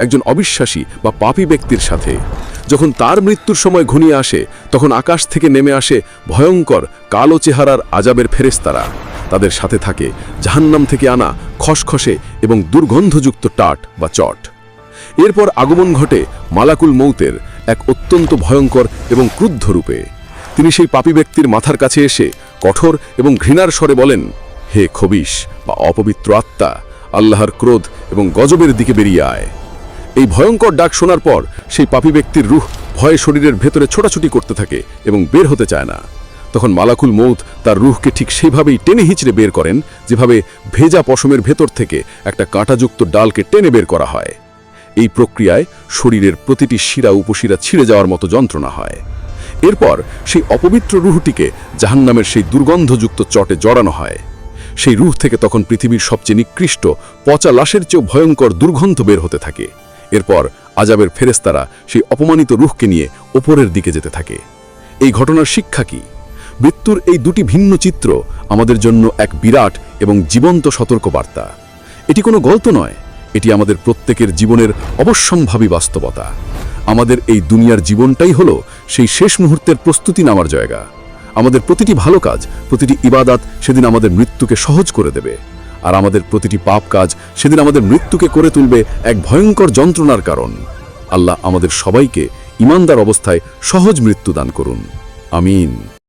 একজন অবিশ্বাসী বা পাপী ব্যক্তির সাথে। যখন তার মৃত্যুর সময় ঘনিয়ে আসে, তখন আকাশ থেকে নেমে আসে ভয়ঙ্কর কালো চেহারার আজাবের ফেরেস্তারা তাদের সাথে থাকে জাহান্নাম থেকে আনা খসখসে এবং দুর্গন্ধযুক্ত টাট বা চট। এরপর আগমন ঘটে মালাকুল মৌতের এক অত্যন্ত ভয়ঙ্কর এবং ক্রুদ্ধ রূপে। তিনি সেই পাপী ব্যক্তির মাথার কাছে এসে কঠোর এবং ঘৃণার স্বরে বলেন, হে খবিশ বা অপবিত্র আত্মা, আল্লাহর ক্রোধ এবং গজবের দিকে বেরিয়ে আয়। এই ভয়ঙ্কর ডাক শোনার পর সেই পাপী ব্যক্তির রুহ ভয়ে শরীরের ভেতরে ছোটাছুটি করতে থাকে এবং বের হতে চায় না। তখন মালাকুল মৌত তার রুহকে ঠিক সেইভাবেই টেনে হিঁচড়ে বের করেন, যেভাবে ভেজা পশমের ভেতর থেকে একটা কাঁটাযুক্ত ডালকে টেনে বের করা হয়। এই প্রক্রিয়ায় শরীরের প্রতিটি শিরা উপশিরা ছিঁড়ে যাওয়ার মতো যন্ত্রণা হয়। এরপর সেই অপবিত্র রুহটিকে জাহান্নামের সেই দুর্গন্ধযুক্ত চটে জড়ানো হয়। সেই রুহ থেকে তখন পৃথিবীর সবচেয়ে নিকৃষ্ট পচা লাশের চেয়েও ভয়ঙ্কর দুর্গন্ধ বের হতে থাকে। এরপর আজাবের ফেরেস্তারা সেই অপমানিত রুহকে নিয়ে ওপরের দিকে যেতে থাকে। এই ঘটনার শিক্ষা কি? মৃত্যুর এই দুটি ভিন্ন চিত্র আমাদের জন্য এক বিরাট এবং জীবন্ত সতর্কবার্তা। এটি কোনো গল্প নয়, এটি আমাদের প্রত্যেকের জীবনের অবশ্যম্ভাবী বাস্তবতা। আমাদের এই দুনিয়ার জীবনটাই হলো সেই শেষ মুহূর্তের প্রস্তুতি নামার জায়গা। আমাদের প্রতিটি ভালো কাজ, প্রতিটি ইবাদাত সেদিন আমাদের মৃত্যুকে সহজ করে দেবে। আর আমাদের প্রতিটি পাপ কাজ সেদিন আমাদের মৃত্যুকে করে তুলবে এক ভয়ঙ্কর যন্ত্রণার কারণ। আল্লাহ আমাদের সবাইকে ইমানদার অবস্থায় সহজ মৃত্যু দান করুন। আমিন।